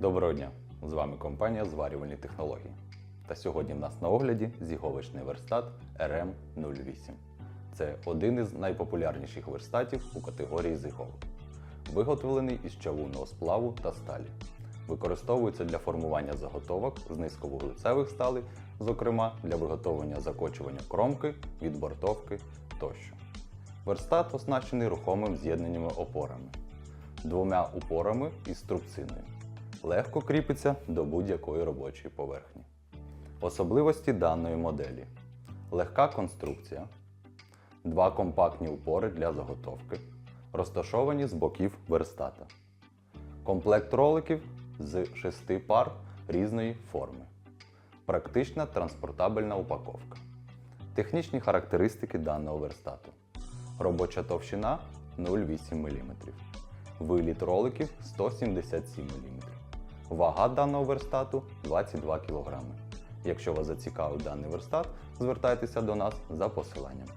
Доброго дня! З вами компанія Зварювальні технології. Та сьогодні в нас на огляді зіговичний верстат RM08. Це один із найпопулярніших верстатів у категорії зіговик. Виготовлений із чавунного сплаву та сталі. Використовується для формування заготовок з низьковуглецевих сталей, зокрема для виготовлення закочування кромки, відбортовки тощо. Верстат оснащений рухомим з'єднаннями опорами, двома упорами із струбциною. Легко кріпиться до будь-якої робочої поверхні. Особливості даної моделі: легка конструкція, два компактні упори для заготовки, розташовані з боків верстата, комплект роликів з шести пар різної форми, практична транспортабельна упаковка. Технічні характеристики даного верстату. Робоча товщина 0,8 мм. Виліт роликів 177 мм. Вага даного верстату 22 кг. Якщо вас зацікавив даний верстат, звертайтеся до нас за посиланням.